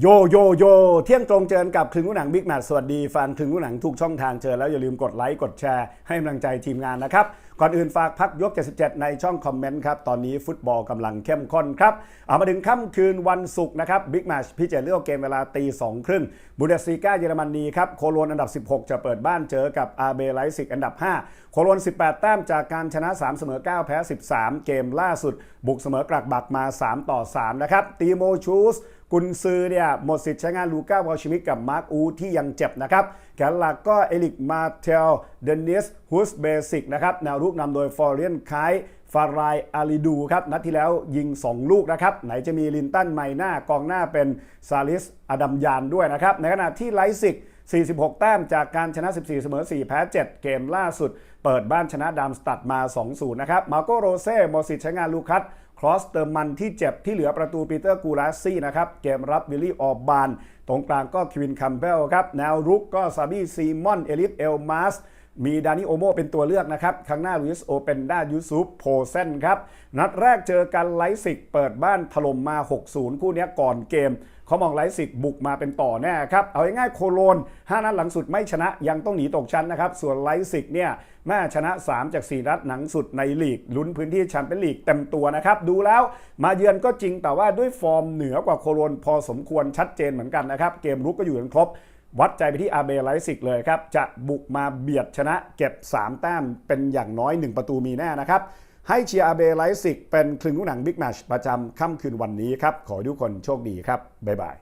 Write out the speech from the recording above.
โยโยโยเที่ยงตรงเจอกับคลึงลูกหนังบิ๊กแมทสวัสดีแฟนคลึงลูกหนังทุกช่องทางเจอแล้วอย่าลืมกดไลค์กดแชร์ให้กำลังใจทีมงานนะครับ ก่อนอื่นฝากพักยก 77 ในช่องคอมเมนต์ครับ ตอนนี้ฟุตบอลกำลังเข้มข้นครับ เอามาถึงค่ำคืนวันศุกร์นะครับบิ๊กแมชพิเศษเลือกเกมเวลาตีสองครึ่งบูเดสซีกาเยอรมนีครับโคโลนอันดับ 16 จะเปิดบ้านเจอกับอาเบไลซิกอันดับ 5 โคโลน 18 แต้มจากการชนะ 3 เสมอ 9 แพ้ 13 เกมล่าสุด บุกเสมอกลักบักมา 3 ต่อ 3 นะครับตีโมชูส กุนซือเนี่ยหมดสิทธิ์ใช้งานลูก้าวอลชิมิกกับมาร์คอูที่ยังเจ็บนะครับแกนหลักก็เอลิกมาเทลเดนิสฮุสเบสิกนะครับแนวรุกนำโดยฟอร์เรียนไคฟารายอาลิดูครับนัดที่แล้วยิง 2 ลูกนะครับ ไหนจะมีลินตันไมหน้ากองหน้าเป็นซาลิสอดัมยานด้วยนะครับ ในขณะที่ไลซิก 46 แต้มจากการชนะ 14 เสมอ 4 แพ้ 7 เกมล่าสุด เปิดบ้านชนะดามสตัดมา 2-0 นะครับ มาโกโรเซ่หมดสิทธิ์ใช้งานลูคัส ครอสเติมมันที่เจ็บที่เหลือประตูปีเตอร์กูลาซี่นะครับเกมรับวิลลี่ออบบาน ตรงกลางก็คิวินคัมเบลครับแนวรุกก็ซาบี้ซีมอนเอลิฟเอลมาส มีดานิโอโมเป็นตัวเลือกนะครับข้างหน้าลุยสโอเปนด้ายูซุปโพเซนครับนัดแรกเจอกันไลซิกเปิดบ้านถล่มมา 6-0 คู่นี้ก่อนเกมเขามองไลซิกบุกมาเป็นต่อแน่ครับ เอาง่ายๆโคโลน 5 นัดหลังสุดไม่ชนะยังต้องหนีตกชั้นนะครับ ส่วนไลซิกเนี่ยแม่ชนะ 3 จาก 4 นัดหนังสุดในลีก ลุ้นพื้นที่แชมเปี้ยนลีกเต็มตัวนะครับ ดูแล้วมาเยือนก็จริงแต่ว่าด้วยฟอร์มเหนือกว่าโคโลนพอสมควรชัดเจนเหมือนกันนะครับ เกมรุกก็อยู่กันครบ วัดใจไปที่อาเบไลซิกเลยครับ จะบุกมาเบียดชนะเก็บ 3 แต้มเป็นอย่างน้อย 1 ประตูมีแน่นะครับ ให้เชียร์อาเบไลซิกเป็นคลึงลูกหนังบิ๊กแมชประจำค่ำคืนวันนี้ครับ ขอทุกคนโชคดีครับ บ๊ายบาย